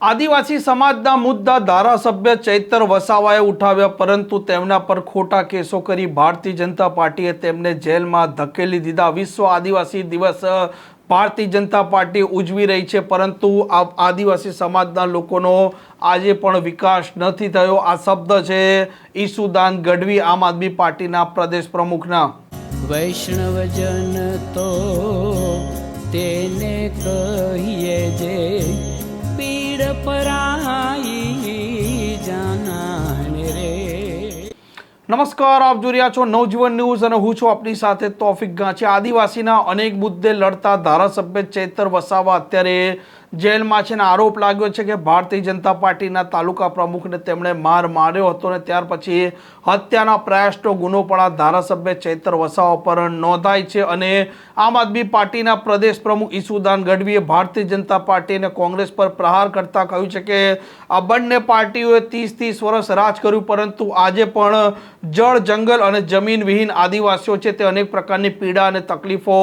આદિવાસી સમાજના મુદ્દા ધારાસભ્ય ચૈતર વસાવાએ ઉઠાવ્યા, પરંતુ તેમના પર ખોટા કેસો કરી ભારતીય જનતા પાર્ટીએ તેમને જેલમાં ધકેલી દીધા. વિશ્વ આદિવાસી દિવસ ભારતીય જનતા પાર્ટી ઉજવી રહી છે, પરંતુ આ આદિવાસી સમાજના લોકોનો આજે પણ વિકાસ નથી થયો. આ શબ્દ છે ઈસુદાન ગઢવી, આમ આદમી પાર્ટીના પ્રદેશ પ્રમુખના. વૈષ્ણવજન તો તેને કહીએ જે નમસ્કાર આપ જોઈ રહ્યા છો નવજીવન ન્યૂઝ અને હું છું આપની સાથે તોફિક ગાંચી આદિવાસીના અનેક મુદ્દે લડતા ધારાસભ્ય ચેતર વસાવા અત્યારે જેલમાં છે ને આરોપ લાગ્યો છે કે ભારતીય જનતા પાર્ટીના તાલુકા પ્રમુખને તેમણે માર માર્યો હતો અને ત્યાર પછી હત્યાના પ્રયાસનો ગુનો પણ આ ધારાસભ્ય ચૈતર વસાવા પર નોંધાય છે અને આમ આદમી પાર્ટીના પ્રદેશ પ્રમુખ ઈસુદાન ગઢવીએ ભારતીય જનતા પાર્ટી અને કોંગ્રેસ પર પ્રહાર કરતા કહ્યું છે કે આ બંને પાર્ટીઓએ ત્રીસ ત્રીસ વર્ષ રાજ કર્યું, પરંતુ આજે પણ જળ, જંગલ અને જમીન વિહીન આદિવાસીઓ છે તે અનેક પ્રકારની પીડા અને તકલીફો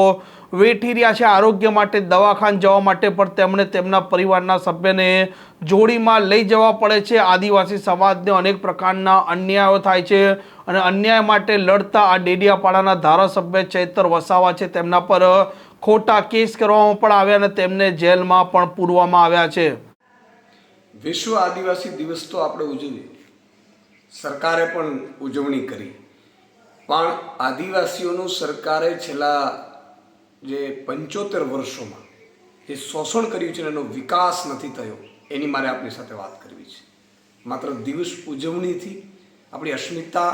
વેઠી રહ્યા છે આરોગ્ય માટે, દવાખાન જવા માટે, પણ તેમણે તેમના પરિવારના સભ્યને જોડીમાં લઈ જવા પડે છે. આદિવાસી સમાજને અનેક પ્રકારના અન્યાયો થાય છે અને અન્યાય માટે લડતા આ ડેડિયાપાડાના ધારાસભ્ય ચૈતર વસાવા છે. તેમના પર ખોટા કેસ કરવામાં પણ આવ્યા અને તેમને જેલમાં પણ પૂરવામાં આવ્યા છે. વિશ્વ આદિવાસી દિવસ તો આપણે ઉજવીએ. સરકારે પણ ઉજવણી કરી. પણ આદિવાસીઓનું સરકારે છેલ્લા જે પંચોતેર વર્ષોમાં જે શોષણ કર્યું છે એનો વિકાસ નથી થયો, એની મારે આપની સાથે વાત કરવી છે. માત્ર દિવસ ઉજવણીથી આપણી અસ્મિતા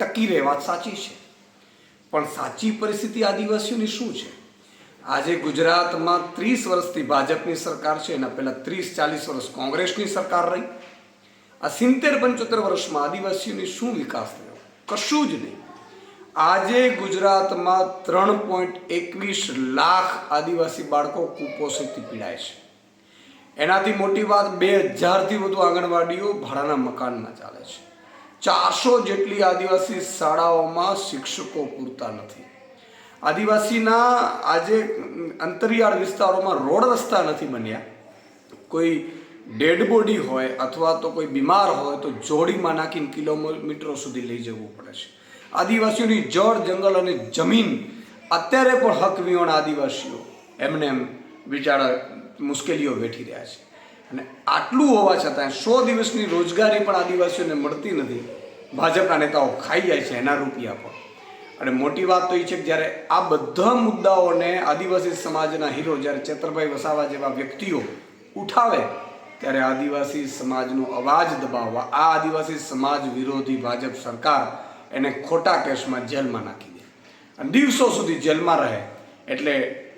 ટકી રહે વાત સાચી છે. પણ સાચી પરિસ્થિતિ આદિવાસીઓની શું છે? આજે ગુજરાતમાં ત્રીસ વર્ષથી ભાજપની સરકાર છે, એના પહેલાં ત્રીસ ચાલીસ વર્ષ કોંગ્રેસની સરકાર રહી. આ સિત્તેર પંચોતેર વર્ષમાં આદિવાસીઓની શું વિકાસ થયો? કશું જ નહીં. આજે ગુજરાતમાં ત્રણ પોઈન્ટ એકવીસ લાખ આદિવાસી બાળકો કુપોષિતથી પીડાય છે. એનાથી મોટી વાત બે હજારથી વધુ આંગણવાડીઓ ભાડાના મકાનમાં ચાલે છે. ચારસો જેટલી આદિવાસી શાળાઓમાં શિક્ષકો પૂરતા નથી. આદિવાસીના આજે અંતરિયાળ વિસ્તારોમાં રોડ રસ્તા નથી બન્યા. કોઈ ડેડ બોડી હોય અથવા તો કોઈ બીમાર હોય તો જોડીમાં નાખીને કિલોમીટરો સુધી લઈ જવું પડે છે. આદિવાસીઓની જળ, જંગલ અને જમીન અત્યારે પણ હક વિહોણ આદિવાસીઓ. એમને એમ બિચારા મુશ્કેલીઓ વેઠી રહ્યા છે. અને આટલું હોવા છતાં સો દિવસની રોજગારી પણ આદિવાસીઓને મળતી નથી. ભાજપના નેતાઓ ખાઈ જાય છે એના રૂપિયા પણ અને મોટી વાત તો એ છે કે જ્યારે આ બધા મુદ્દાઓને આદિવાસી સમાજના હીરો જ્યારે ચેતરભાઈ વસાવા જેવા વ્યક્તિઓ ઉઠાવે, ત્યારે આદિવાસી સમાજનો અવાજ દબાવવા, આ આદિવાસી સમાજ વિરોધી ભાજપ સરકાર એને ખોટા કેસમાં જેલમાં નાખી દે. અને દિવસો સુધી જેલમાં રહે, એટલે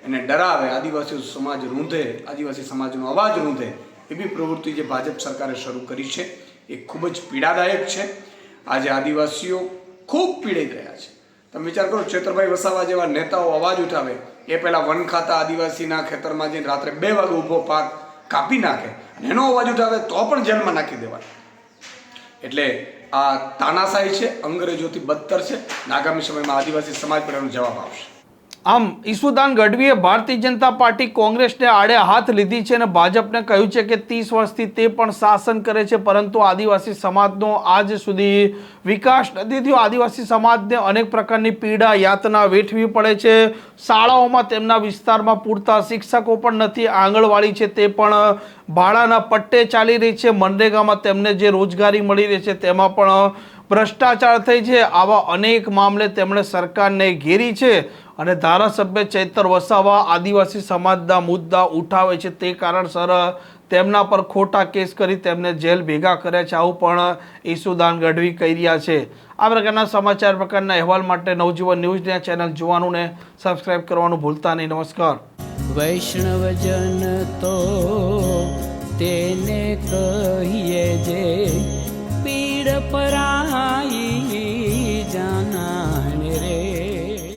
એને ડરાવે, આદિવાસી સમાજ રૂંધે, આદિવાસી સમાજનો અવાજ રૂંધે, એવી પ્રવૃત્તિ જે ભાજપ સરકારે શરૂ કરી છે, એ ખૂબ જ પીડાદાયક છે. આજે આદિવાસીઓ ખૂબ પીડાઈ રહ્યા છે. તમે વિચાર કરો ક્ષેત્રભાઈ વસાવા જેવા નેતાઓ અવાજ ઉઠાવે, એ પહેલાં વન ખાતા આદિવાસીના ખેતરમાં જઈને રાત્રે બે વાગે ઊભો પાક કાપી નાખે, અને એનો અવાજ ઉઠાવે તો પણ જેલમાં નાખી દેવાય. એટલે આ તાનાશાહી છે અંગ્રેજોથી બદતર છે આગામી સમયમાં આદિવાસી સમાજ પર એનો જવાબ આવશે. આમ ઈસુદાન ગઢવીએ ભારતીય જનતા પાર્ટી કોંગ્રેસને આડે હાથ લીધી છે અને ભાજપને કહ્યું છે કે ત્રીસ વર્ષથી તે પણ શાસન કરે છે, પરંતુ આદિવાસી સમાજનો આજ સુધી વિકાસ નથી થયો. આદિવાસી સમાજને અનેક પ્રકારની પીડા, યાતના વેઠવી પડે છે. શાળાઓમાં તેમના વિસ્તારમાં પૂરતા શિક્ષકો પણ નથી. આંગણવાડી છે તે પણ ભાડાના પટ્ટે ચાલી રહી છે. મનરેગામાં તેમને જે રોજગારી મળી રહી છે તેમાં પણ ભ્રષ્ટાચાર થઈ છે. આવા અનેક મામલે તેમણે સરકારને ઘેરી છે. અને ધારાસભ્ય ચૈતર વસાવા આદિવાસી સમાજના મુદ્દા ઉઠાવે છે તે કારણસર તેમના પર ખોટા કેસ કરી તેમને જેલ ભેગા કર્યા છે. આવું પણ ઈસુદાન ગઢવી કહી રહ્યા છે. આ પ્રકારના સમાચાર પ્રકારના અહેવાલ માટે નવજીવન ન્યૂઝની ચેનલ જોવાનું ને સબસ્ક્રાઇબ કરવાનું ભૂલતા નહીં. નમસ્કાર. વૈષ્ણવજન તો તેને કહીએ જે